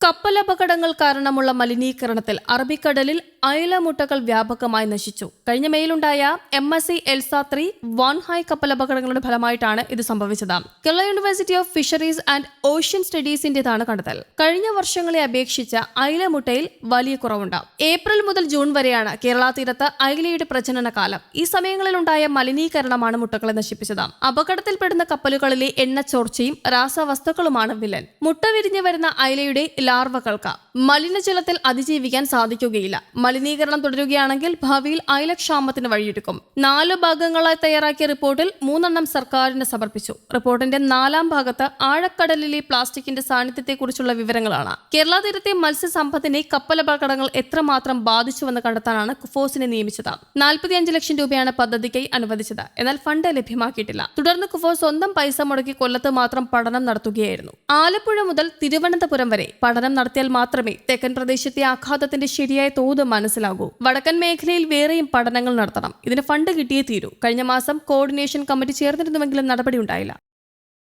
കപ്പലപകടങ്ങൾ കാരണമുള്ള മലിനീകരണത്തിൽ അറബിക്കടലിൽ അയലമുട്ടകൾ വ്യാപകമായി നശിച്ചു. കഴിഞ്ഞ മേയിലുണ്ടായ M S C Elsa three one high കപ്പലപകടങ്ങളുടെ ഫലമായിട്ടാണ് ഇത് സംഭവിച്ചത്. Kerala university of fisheries and ocean സ്റ്റഡീസിന്റേതാണ് കണ്ടെത്തൽ. കഴിഞ്ഞ വർഷങ്ങളെ അപേക്ഷിച്ച് അയലമുട്ടയിൽ വലിയ കുറവുണ്ട്. ഏപ്രിൽ മുതൽ ജൂൺ വരെയാണ് കേരള തീരത്ത് അയലയുടെ പ്രജനന കാലം. ഈ സമയങ്ങളിലുണ്ടായ മലിനീകരണമാണ് മുട്ടകളെ നശിപ്പിച്ചത്. അപകടത്തിൽപ്പെടുന്ന കപ്പലുകളിലെ എണ്ണ ചോർച്ചയും രാസവസ്തുക്കളുമാണ് വില്ലൻ. മുട്ട വിരിഞ്ഞു വരുന്ന അയലയുടെ ലാർവകൾക്ക് മലിനജലത്തിൽ അതിജീവിക്കാൻ സാധിക്കുകയില്ല. മലിനീകരണം തുടരുകയാണെങ്കിൽ ഭാവിയിൽ അയലക്ഷാമത്തിന് വഴിയൊരുക്കും. നാലു ഭാഗങ്ങളായി തയ്യാറാക്കിയ റിപ്പോർട്ടിൽ മൂന്നെണ്ണം സർക്കാരിന് സമർപ്പിച്ചു. റിപ്പോർട്ടിന്റെ നാലാം ഭാഗത്ത് ആഴക്കടലിലെ പ്ലാസ്റ്റിക്കിന്റെ സാന്നിധ്യത്തെക്കുറിച്ചുള്ള വിവരങ്ങളാണ്. കേരള തീരത്തെ മത്സ്യസമ്പത്തിനെ കപ്പലപകടങ്ങൾ എത്രമാത്രം ബാധിച്ചുവെന്ന് കണ്ടെത്താനാണ് കുഫോസിനെ നിയമിച്ചത്. നാൽപ്പത്തിയഞ്ച് ലക്ഷം രൂപയാണ് പദ്ധതിക്കായി അനുവദിച്ചത്. എന്നാൽ ഫണ്ട് ലഭ്യമാക്കിയിട്ടില്ല. തുടർന്ന് കുഫോസ് സ്വന്തം പൈസ മുടക്കി കൊല്ലത്ത് മാത്രം പഠനം നടത്തുകയായിരുന്നു. ആലപ്പുഴ മുതൽ തിരുവനന്തപുരം വരെ പഠനം നടത്തിയാൽ മാത്രമേ തെക്കൻ പ്രദേശത്തെ ആഘാതത്തിന്റെ ശരിയായ തോത് മനസ്സിലാകൂ. വടക്കൻ മേഖലയിൽ വേറെയും പഠനങ്ങൾ നടത്തണം. ഇതിന് ഫണ്ട് കിട്ടിയേ തീരൂ. കഴിഞ്ഞ മാസം കോർഡിനേഷൻ കമ്മിറ്റി ചേർന്നിരുന്നുവെങ്കിലും നടപടി ഉണ്ടായില്ല.